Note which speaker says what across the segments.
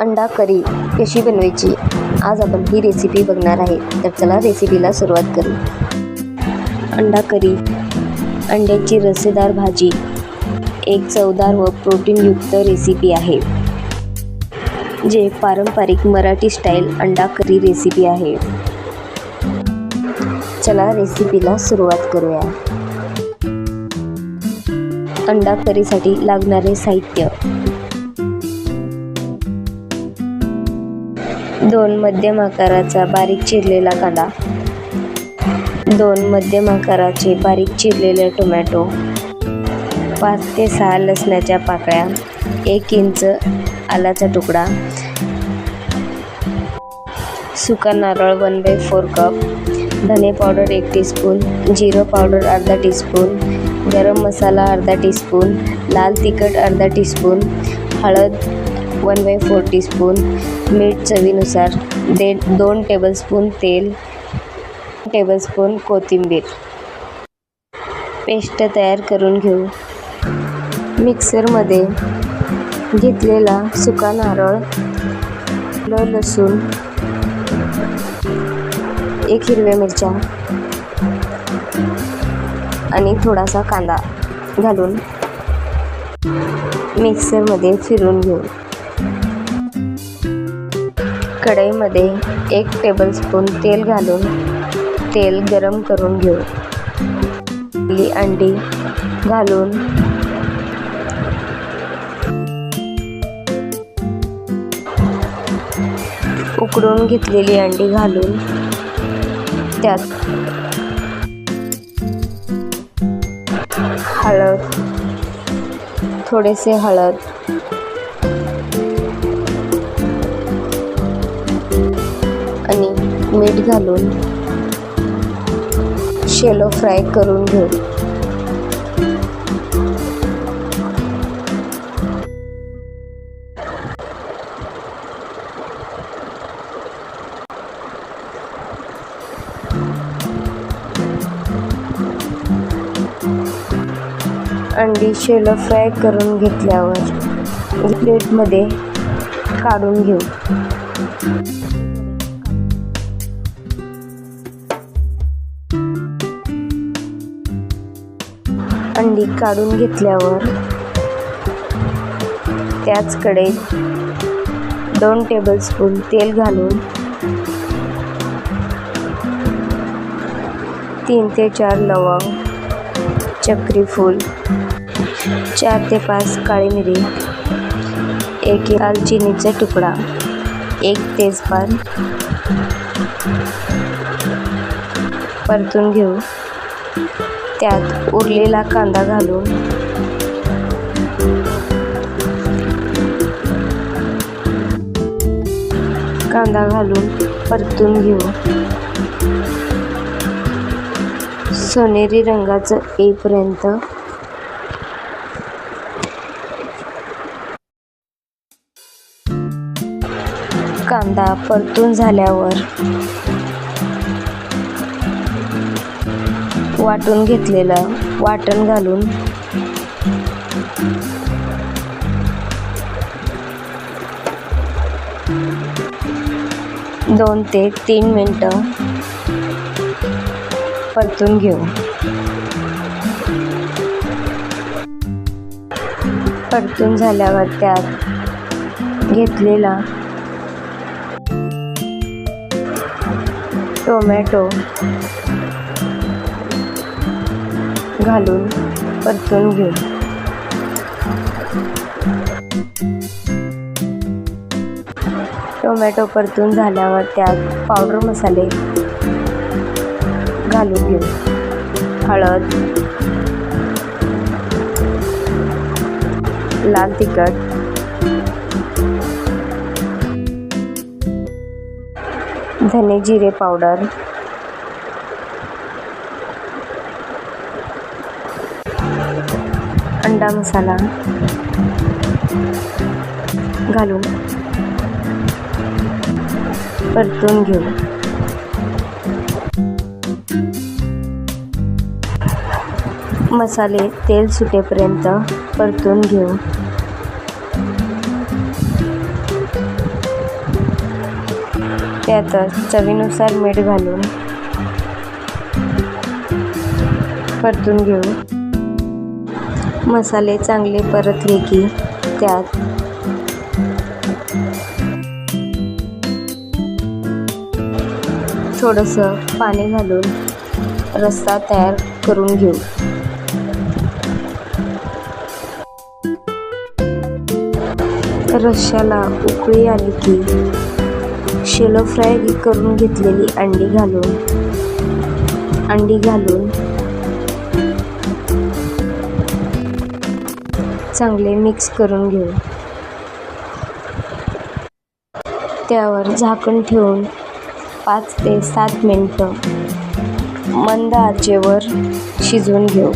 Speaker 1: अंडा करी कशी बनवायची? आज आपण ही रेसिपी बघणार आहे. तर चला रेसिपीला सुरुवात करू. अंडा करी अंड्याची रसेदार भाजी. एक चवदार व प्रोटीनयुक्त रेसिपी आहे. जे पारंपरिक मराठी स्टाईल अंडा करी रेसिपी आहे. चला रेसिपीला सुरुवात करूया. अंडा करीसाठी लागणारे साहित्य. दोन मध्यम आकाराचा बारीक चिरलेला कांदा दोन मध्यम आकाराचे बारीक चिरलेले टोमॅटो पाच ते सहा लसणाच्या पाकळ्या एक इंच आलाचा तुकडा सुका नारळ वन बाय फोर कप धने पावडर एक टीस्पून जिरं पावडर अर्धा टीस्पून गरम मसाला अर्धा टीस्पून लाल तिखट अर्धा टीस्पून हळद वन बाय फोर टीस्पून मीठ चवीनुसार दे दोन टेबलस्पून तेल टेबलस्पून कोथिंबीर. पेस्ट तयार करून घेऊ. मिक्सरमध्ये घेतलेला सुका नारळ ल लसूण एक हिरव्या मिरच्या आणि थोडासा कांदा घालून मिक्सरमध्ये फिरून घेऊ. कढईमध्ये एक टेबलस्पून तेल घालून तेल गरम करून घेऊ. ही अंडी घालून. उकडून घेतलेली अंडी घालून त्यात हळद थोडेसे हळद मीठ घालून शेलो फ्राय करून घेऊ. अंडी शेलो फ्राय करून घेतल्यावर प्लेटमध्ये काढून घेऊ. खाली काढून घेतल्यावर त्याच कडेत दोन टेबलस्पून तेल घालून तीन ते चार लवंग चक्रीफूल चार ते पाच काळी मिरी एक दालचिनीचा तुकडा एक तेजपान परतून घेऊ. त्यात उरलेला कांदा घालून. कांदा घालून परतून घेऊ. सोनेरी रंगाचं येईपर्यंत. कांदा परतून झाल्यावर वाटून घेतलेलं वाटण घालून. दोन ते तीन मिनटं परतून घेऊ. परतून झाल्यावर त्यात घेतलेला टोमॅटो घालून परतून घेऊ. टोमॅटो परतून झाल्यावर त्यात पावडर मसाले घालून घेऊ. हळद लाल तिखट धने जिरे पावडर अंडा मसाला घालून परतून घेऊ. मसाले तेल सुटेपर्यंत परतून घेऊ. त्यातच चवीनुसार मीठ घालून परतून घेऊ. मसाले चांगले परतले की त्यात. थोडंसं पाणी घालून रस्सा तयार करून घेऊ. रश्श्याला उकळी आली की शेलो फ्राय करून घेतलेली अंडी घालून अंडी घालून चांगले मिक्स करून घेऊ. त्यावर झाकण ठेवून पाच ते सात मिनटं मंद आचेवर शिजवून घेऊ.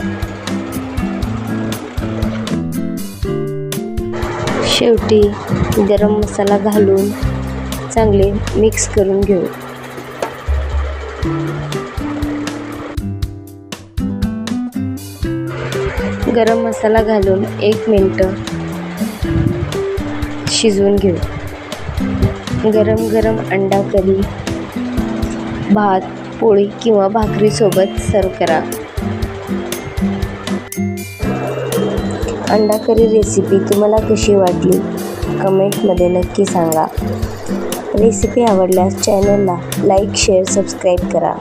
Speaker 1: शेवटी गरम मसाला घालून चांगले मिक्स करून घेऊ. गरम मसाला घालून एक मिनटं शिजवून घेऊ. गरम गरम अंडा करी भात पोळी किंवा भाकरीसोबत सर्व करा. अंडा करी रेसिपी तुम्हाला कशी वाटली? कमेंटमध्ये नक्की सांगा. रेसिपी आवडल्यास चॅनलला लाईक शेअर सबस्क्राईब करा.